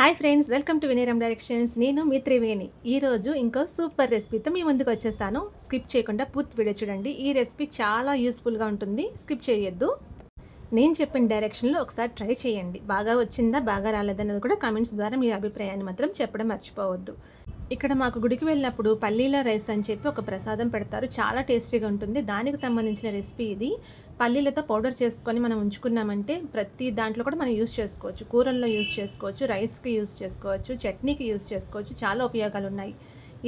Hi friends welcome to వినీరం directions. నేను మీ త్రివేణి. ఈరోజు ఇంకో సూపర్ రెసిపీతో మీ ముందుకు వచ్చేసాను స్కిప్ చేయకుండా పూర్తి వీడియో చూడండి. ఈ రెసిపీ చాలా యూస్ఫుల్గా ఉంటుంది. స్కిప్ చేయొద్దు. నేను చెప్పిన డైరెక్షన్లో ఒకసారి ట్రై చేయండి. బాగా వచ్చిందా బాగా రాలేదన్నది కూడా కామెంట్స్ ద్వారా మీ అభిప్రాయాన్ని మాత్రం చెప్పడం మర్చిపోవద్దు. ఇక్కడ మాకు గుడికి వెళ్ళినప్పుడు పల్లీల రైస్ అని చెప్పి ఒక ప్రసాదం పెడతారు. చాలా టేస్టీగా ఉంటుంది. దానికి సంబంధించిన రెసిపీ ఇది. పల్లీలతో పౌడర్ చేసుకొని మనం ఉంచుకున్నామంటే ప్రతి దాంట్లో కూడా మనం యూస్ చేసుకోవచ్చు. కూరల్లో యూస్ చేసుకోవచ్చు రైస్కి యూస్ చేసుకోవచ్చు చట్నీకి యూస్ చేసుకోవచ్చు చాలా ఉపయోగాలు ఉన్నాయి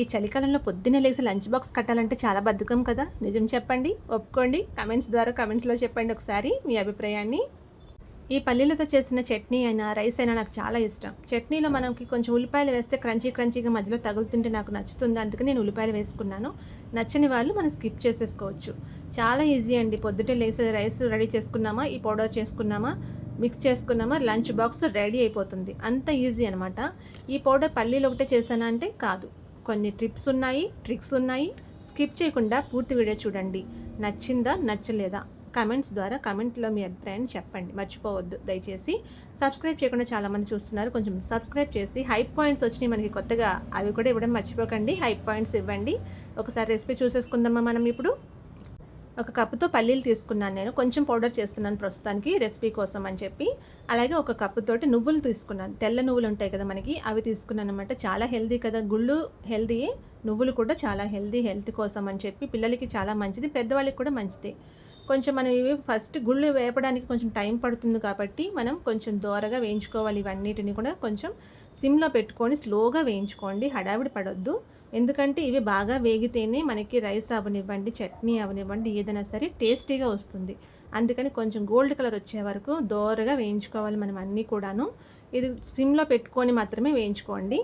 ఈ చలికాలంలో పొద్దున్నే లేచి లంచ్ బాక్స్ కట్టాలంటే చాలా బద్ధకం కదా? నిజం చెప్పండి ఒప్పుకోండి కమెంట్స్ ద్వారా కమెంట్స్లో చెప్పండి ఒకసారి మీ అభిప్రాయాన్ని. ఈ పల్లీలతో చేసిన చట్నీ అయినా రైస్ అయినా నాకు చాలా ఇష్టం. చట్నీలో మనకి కొంచెం ఉల్లిపాయలు వేస్తే క్రంచీ క్రంచీగా మధ్యలో తగులుతుంటే నాకు నచ్చుతుంది. అందుకని నేను ఉల్లిపాయలు వేసుకున్నాను. నచ్చని వాళ్ళు మనం స్కిప్ చేసేసుకోవచ్చు. చాలా ఈజీ అండి. పొద్దుటే లేసే రైస్ రెడీ చేసుకున్నామా? ఈ పౌడర్ చేసుకున్నామా? మిక్స్ చేసుకున్నామా? లంచ్ బాక్స్ రెడీ అయిపోతుంది. అంత ఈజీ అనమాట ఈ పౌడర్ పల్లీలు ఒకటే చేశానా అంటే కాదు. కొన్ని ట్రిప్స్ ఉన్నాయి ట్రిక్స్ ఉన్నాయి. స్కిప్ చేయకుండా పూర్తి వీడియో చూడండి. నచ్చిందా? నచ్చలేదా? కమెంట్స్ ద్వారా కమెంట్లో మీ అభిప్రాయాన్ని చెప్పండి. మర్చిపోవద్దు. దయచేసి సబ్స్క్రైబ్ చేయకుండా చాలామంది చూస్తున్నారు. కొంచెం సబ్స్క్రైబ్ చేసి హైప్ పాయింట్స్ వచ్చినాయి మనకి కొత్తగా. అవి కూడా ఇవ్వడం మర్చిపోకండి. హైప్ పాయింట్స్ ఇవ్వండి. ఒకసారి రెసిపీ చూసేసుకుందామా మనం ఇప్పుడు? ఒక కప్పుతో పల్లీలు తీసుకున్నాను నేను. కొంచెం పౌడర్ చేస్తున్నాను ప్రస్తుతానికి రెసిపీ కోసం అని చెప్పి. అలాగే ఒక కప్పుతోటి నువ్వులు తీసుకున్నాను. తెల్ల నువ్వులు ఉంటాయి కదా మనకి అవి తీసుకున్నాను అనమాట చాలా హెల్దీ కదా. గుళ్ళు హెల్దీ నువ్వులు కూడా చాలా హెల్దీ హెల్త్ కోసం అని చెప్పి పిల్లలకి చాలా మంచిది. పెద్దవాళ్ళకి కూడా మంచిది. కొంచెం మనం ఇవి ఫస్ట్ గుళ్ళు వేపడానికి కొంచెం టైం పడుతుంది కాబట్టి మనం కొంచెం దోరగా వేయించుకోవాలి ఇవన్నిటిని కూడా కొంచెం సిమ్లో పెట్టుకొని స్లోగా వేయించుకోండి హడావిడి పడొద్దు. ఎందుకంటే ఇవి బాగా వేగితేనే మనకి రైస్ అవనివ్వండి చట్నీ అవనివ్వండి ఏదైనా సరే టేస్టీగా వస్తుంది. అందుకని కొంచెం గోల్డ్ కలర్ వచ్చే వరకు దోరగా వేయించుకోవాలి మనం అన్నీ కూడాను. ఇది సిమ్లో పెట్టుకొని మాత్రమే వేయించుకోండి.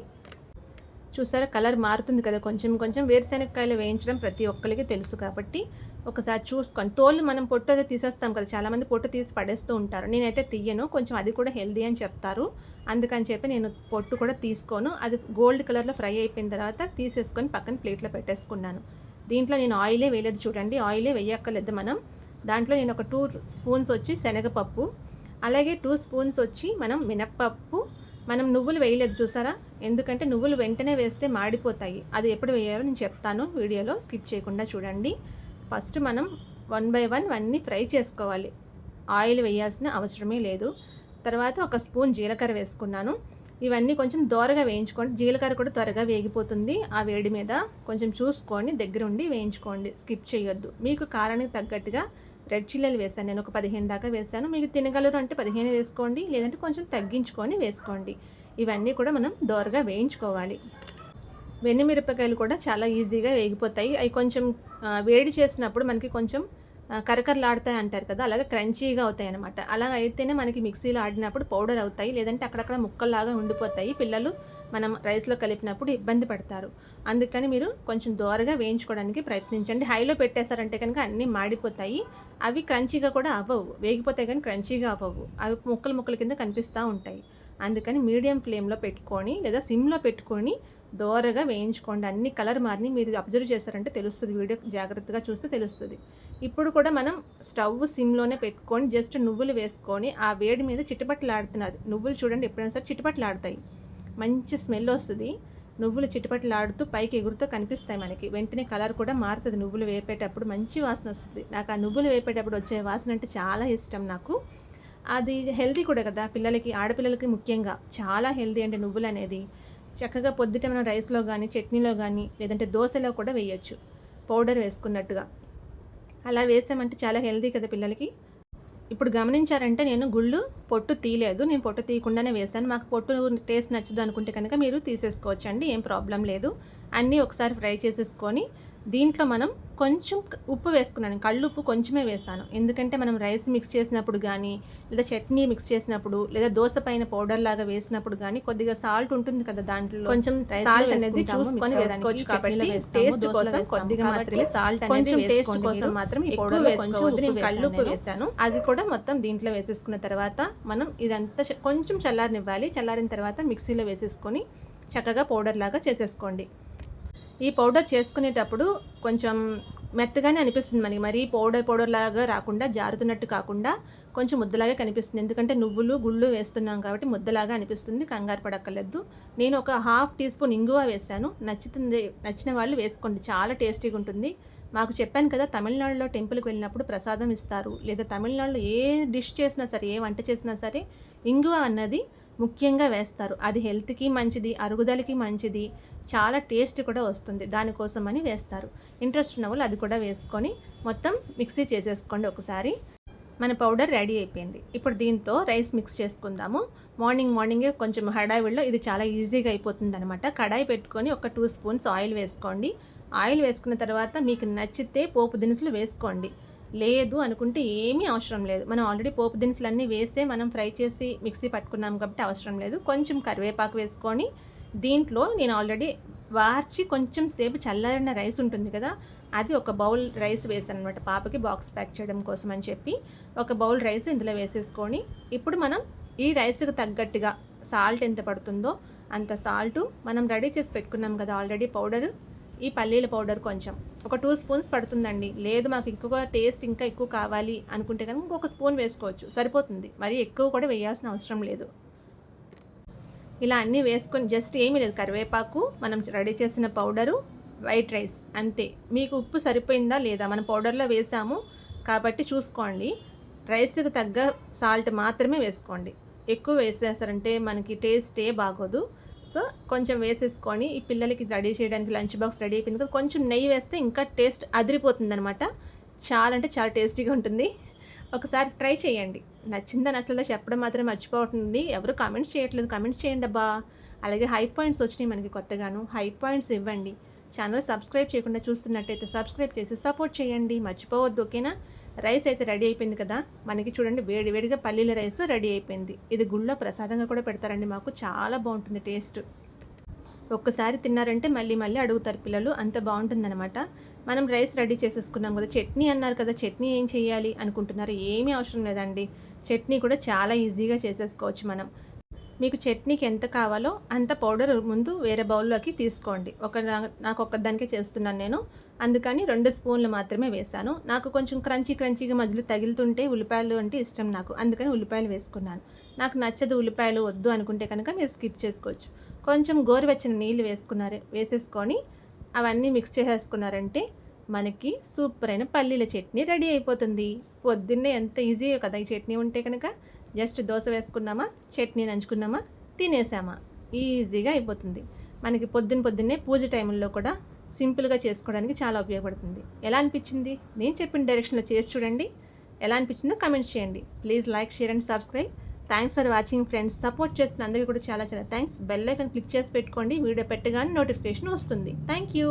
చూసారా? కలర్ మారుతుంది కదా. కొంచెం కొంచెం వేరుశెనగకాయలు వేయించడం ప్రతి ఒక్కరికి తెలుసు కాబట్టి ఒకసారి చూసుకోండి. తోలు మనం పొట్టు అయితే తీసేస్తాం కదా. చాలామంది పొట్టు తీసి పడేస్తూ ఉంటారు. నేనైతే తీయను. కొంచెం అది కూడా హెల్దీ అని చెప్తారు. అందుకని చెప్పి నేను పొట్టు కూడా తీసుకోను. అది గోల్డ్ కలర్లో ఫ్రై అయిపోయిన తర్వాత తీసేసుకొని పక్కన ప్లేట్లో పెట్టేసుకున్నాను. దీంట్లో నేను ఆయిలే వేయలేదు చూడండి. ఆయిలే వేయక్కర్లేదు మనం. దాంట్లో నేను ఒక టూ స్పూన్స్ వచ్చి శనగపప్పు. అలాగే టూ స్పూన్స్ వచ్చి మనం మినప్పప్పు మనం నువ్వులు వేయలేదు చూసారా? ఎందుకంటే నువ్వులు వెంటనే వేస్తే మాడిపోతాయి. అది ఎప్పుడు వేయాలో నేను చెప్తాను. వీడియోలో స్కిప్ చేయకుండా చూడండి. ఫస్ట్ మనం వన్ బై వన్ అన్నీ ఫ్రై చేసుకోవాలి. ఆయిల్ వేయాల్సిన అవసరమే లేదు. తర్వాత ఒక స్పూన్ జీలకర్ర వేసుకున్నాను. ఇవన్నీ కొంచెం దోరగా వేయించుకోండి. జీలకర్ర కూడా త్వరగా వేగిపోతుంది. ఆ వేడి మీద కొంచెం చూసుకొని దగ్గరుండి వేయించుకోండి. స్కిప్ చేయొద్దు. మీకు కారానికి తగ్గట్టుగా రెడ్ చిల్లలు వేసాను నేను ఒక పదిహేను దాకా వేసాను మీకు తినగలరు అంటే పదిహేను వేసుకోండి. లేదంటే కొంచెం తగ్గించుకొని వేసుకోండి. ఇవన్నీ కూడా మనం దోరగా వేయించుకోవాలి. వెన్నిమిరపకాయలు కూడా చాలా ఈజీగా వేగిపోతాయి. అవి కొంచెం వేడి చేసినప్పుడు మనకి కొంచెం కరకరలాడతాయి అంటారు కదా. అలాగే క్రంచీగా అవుతాయి అనమాట అలా అయితేనే మనకి మిక్సీలో ఆడినప్పుడు పౌడర్ అవుతాయి. లేదంటే అక్కడక్కడ ముక్కల్లాగా ఉండిపోతాయి. పిల్లలు మనం రైస్లో కలిపినప్పుడు ఇబ్బంది పడతారు. అందుకని మీరు కొంచెం దోరగా వేయించుకోవడానికి ప్రయత్నించండి. హైలో పెట్టేశారంటే కనుక అన్నీ మాడిపోతాయి. అవి క్రంచీగా కూడా అవ్వవు. వేగిపోతాయి కానీ క్రంచీగా అవ్వవు. అవి ముక్కలు ముక్కల కింద కనిపిస్తూ ఉంటాయి. అందుకని మీడియం ఫ్లేమ్లో పెట్టుకొని లేదా సిమ్లో పెట్టుకొని దోరగా వేయించుకోండి. అన్ని కలర్ మారిని మీరు అబ్జర్వ్ చేశారంటే తెలుస్తుంది. వీడియో జాగ్రత్తగా చూస్తే తెలుస్తుంది. ఇప్పుడు కూడా మనం స్టవ్ సిమ్లోనే పెట్టుకొని జస్ట్ నువ్వులు వేసుకొని ఆ వేడి మీద చిటపట్లాడుతున్నది నువ్వులు చూడండి ఎప్పుడైనా సరే చిటపట్లాడుతాయి. మంచి స్మెల్ వస్తుంది. నువ్వులు చిటపట్లాడుతూ పైకి ఎగురుతూ కనిపిస్తాయి మనకి. వెంటనే కలర్ కూడా మారుతుంది నువ్వులు వేపేటప్పుడు. మంచి వాసన వస్తుంది. నాకు ఆ నువ్వులు వేపేటప్పుడు వచ్చే వాసన అంటే చాలా ఇష్టం నాకు. అది హెల్దీ కూడా కదా. పిల్లలకి ఆడపిల్లలకి ముఖ్యంగా చాలా హెల్దీ అంటే నువ్వులు అనేది. చక్కగా పొద్దుట మనం రైస్లో కానీ చట్నీలో కానీ లేదంటే దోశలో కూడా వేయచ్చు. పౌడర్ వేసుకున్నట్టుగా. అలా వేసామంటే చాలా హెల్దీ కదా పిల్లలకి. ఇప్పుడు గమనించారంటే నేను గుళ్ళు పొట్టు తీయలేదు నేను పొట్టు తీయకుండానే వేసాను మాకు పొట్టు టేస్ట్ నచ్చదు అనుకుంటే కనుక మీరు తీసేసుకోవచ్చండి ఏం ప్రాబ్లం లేదు. అన్నీ ఒకసారి ఫ్రై చేసేసుకొని దీంట్లో మనం కొంచెం ఉప్పు వేసుకున్నాను. కళ్ళుప్పు కొంచెమే వేసాను. ఎందుకంటే మనం రైస్ మిక్స్ చేసినప్పుడు కానీ లేదా చట్నీ మిక్స్ చేసినప్పుడు లేదా దోశ పైన పౌడర్ లాగా వేసినప్పుడు కానీ కొద్దిగా సాల్ట్ ఉంటుంది కదా దాంట్లో. కొంచెం సాల్ట్ అనేది చూసుకొని వేసుకోవచ్చు కాబట్టి టేస్ట్ కోసం కొద్దిగా మాత్రమే సాల్ట్ కొంచెం టేస్ట్ కోసం మాత్రం ఈ పౌడర్ వేసుకోవద్దు నేను కళ్ళుప్పు వేసాను. అది కూడా మొత్తం దీంట్లో వేసేసుకున్న తర్వాత మనం ఇదంతా కొంచెం చల్లారనివ్వాలి. చల్లారిన తర్వాత మిక్సీలో వేసేసుకొని చక్కగా పౌడర్ లాగా చేసేసుకోండి. ఈ పౌడర్ చేసుకునేటప్పుడు కొంచెం మెత్తగానే అనిపిస్తుంది మనకి. మరి పౌడర్ పౌడర్ లాగా రాకుండా జారుతున్నట్టు కాకుండా కొంచెం ముద్దలాగా కనిపిస్తుంది. ఎందుకంటే నువ్వులు గుళ్ళు వేస్తున్నాం కాబట్టి ముద్దలాగా అనిపిస్తుంది. కంగారు పడక్కర్లేదు. నేను ఒక హాఫ్ టీ స్పూన్ ఇంగువ వేశాను. నచ్చుతుంది నచ్చిన వాళ్ళు వేసుకోండి. చాలా టేస్టీగా ఉంటుంది. మాకు చెప్పాను కదా తమిళనాడులో టెంపుల్కి వెళ్ళినప్పుడు ప్రసాదం ఇస్తారు. లేదా తమిళనాడులో ఏ డిష్ చేసినా సరే ఏ వంట చేసినా సరే ఇంగువ అన్నది ముఖ్యంగా వేస్తారు. అది హెల్త్కి మంచిది అరుగుదలకి మంచిది చాలా టేస్ట్ కూడా వస్తుంది. దానికోసం అని వేస్తారు. ఇంట్రెస్ట్ ఉన్న వాళ్ళు అది కూడా వేసుకొని మొత్తం మిక్సీ చేసేసుకోండి ఒకసారి. మన పౌడర్ రెడీ అయిపోయింది. ఇప్పుడు దీంతో రైస్ మిక్స్ చేసుకుందాము. మార్నింగ్ మార్నింగే కొంచెం హడావిడిలో ఇది చాలా ఈజీగా అయిపోతుంది అనమాట కడాయి పెట్టుకొని ఒక టూ స్పూన్స్ ఆయిల్ వేసుకోండి. ఆయిల్ వేసుకున్న తర్వాత మీకు నచ్చితే పోపు దినుసులు వేసుకోండి. లేదు అనుకుంటే ఏమీ అవసరం లేదు. మనం ఆల్రెడీ పోపు దినుసులు అన్నీ వేసే మనం ఫ్రై చేసి మిక్సీ పట్టుకున్నాం కాబట్టి అవసరం లేదు. కొంచెం కరివేపాకు వేసుకొని దీంట్లో నేను ఆల్రెడీ వార్చి కొంచెం సేపు చల్లారిన రైస్ ఉంటుంది కదా అది ఒక బౌల్ రైస్ వేసాను అనమాట పాపకి బాక్స్ ప్యాక్ చేయడం కోసం అని చెప్పి ఒక బౌల్ రైస్ ఇందులో వేసేసుకొని ఇప్పుడు మనం ఈ రైస్కి తగ్గట్టుగా సాల్ట్ ఎంత పడుతుందో అంత సాల్టు మనం రెడీ చేసి పెట్టుకున్నాం కదా ఆల్రెడీ పౌడర్. ఈ పల్లీల పౌడర్ కొంచెం ఒక టూ స్పూన్స్ పడుతుందండి. లేదు మాకు ఎక్కువ టేస్ట్ ఇంకా ఎక్కువ కావాలి అనుకుంటే కనుక ఇంకొక స్పూన్ వేసుకోవచ్చు. సరిపోతుంది. మరి ఎక్కువ కూడా వేయాల్సిన అవసరం లేదు. ఇలా అన్నీ వేసుకొని జస్ట్ ఏమీ లేదు. కరివేపాకు మనం రెడీ చేసిన పౌడరు వైట్ రైస్ అంతే. మీకు ఉప్పు సరిపోయిందా లేదా? మనం పౌడర్లో వేసాము కాబట్టి చూసుకోండి. రైస్కి తగ్గ సాల్ట్ మాత్రమే వేసుకోండి. ఎక్కువ వేసేసారంటే మనకి టేస్టే బాగోదు. సో కొంచెం వేసేసుకొని ఈ పిల్లలకి రెడీ చేయడానికి లంచ్ బాక్స్ రెడీ అయిపోయింది కదా కొంచెం నెయ్యి వేస్తే ఇంకా టేస్ట్ అదిరిపోతుంది అనమాట చాలా అంటే చాలా టేస్టీగా ఉంటుంది. ఒకసారి ట్రై చేయండి. నచ్చిందని అసలు చెప్పడం మాత్రం మర్చిపోతుంది. ఎవరు కమెంట్స్ చేయట్లేదు. కమెంట్స్ చేయండి అబ్బా. అలాగే హై పాయింట్స్ వచ్చినాయి మనకి కొత్తగాను. హై పాయింట్స్ ఇవ్వండి. ఛానల్ సబ్స్క్రైబ్ చేయకుండా చూస్తున్నట్టయితే సబ్స్క్రైబ్ చేసి సపోర్ట్ చేయండి. మర్చిపోవద్దు ఓకేనా రైస్ అయితే రెడీ అయిపోయింది కదా? మనకి చూడండి వేడి వేడిగా పల్లీల రైస్ రెడీ అయిపోయింది. ఇది గుళ్ళో ప్రసాదంగా కూడా పెడతారండి మాకు. చాలా బాగుంటుంది టేస్ట్ ఒక్కసారి తిన్నారంటే మళ్ళీ మళ్ళీ అడుగుతారు పిల్లలు అంత బాగుంటుందన్నమాట. మనం రైస్ రెడీ చేసేసుకున్నాం కదా చట్నీ అన్నారు కదా చట్నీ ఏం చేయాలి అనుకుంటున్నారు ఏమీ అవసరం లేదండి. చట్నీ కూడా చాలా ఈజీగా చేసేసుకోవచ్చు మనం. మీకు చట్నీకి ఎంత కావాలో అంత పౌడర్ ముందు వేరే బౌల్లోకి తీసుకోండి. ఒక నాకు ఒక్కదానికే చేస్తున్నాను నేను. అందుకని రెండు స్పూన్లు మాత్రమే వేశాను. నాకు కొంచెం క్రంచీ క్రంచీగా మధ్యలో తగులుతుంటే ఉల్లిపాయలు అంటే ఇష్టం నాకు. అందుకని ఉల్లిపాయలు వేసుకున్నాను. నాకు నచ్చదు ఉల్లిపాయలు వద్దు అనుకుంటే కనుక మీరు స్కిప్ చేసుకోవచ్చు. కొంచెం గోరువెచ్చని నీళ్ళు వేసుకున్నారు వేసేసుకొని అవన్నీ మిక్స్ చేసేసుకున్నారంటే మనకి సూపర్ అయిన పల్లీల చట్నీ రెడీ అయిపోతుంది. పొద్దున్నే ఎంత ఈజీ కదా ఈ చట్నీ ఉంటే కనుక జస్ట్ దోశ వేసుకున్నామా చట్నీ నంచుకున్నామా తినేసామా ఈజీగా అయిపోతుంది. మనకి పొద్దున్న పొద్దున్నే పూజ టైంలో కూడా సింపుల్గా చేసుకోవడానికి చాలా ఉపయోగపడుతుంది. ఎలా అనిపించింది? నేను చెప్పిన డైరెక్షన్లో చేసి చూడండి. ఎలా అనిపించిందో కమెంట్ చేయండి. Please like share and subscribe thanks for watching friends support చేస్తున్న అందరికీ కూడా చాలా చాలా థ్యాంక్స్ బెల్ ఐకన్ క్లిక్ చేసి పెట్టుకోండి. వీడియో పెట్టగానే నోటిఫికేషన్ వస్తుంది. Thank you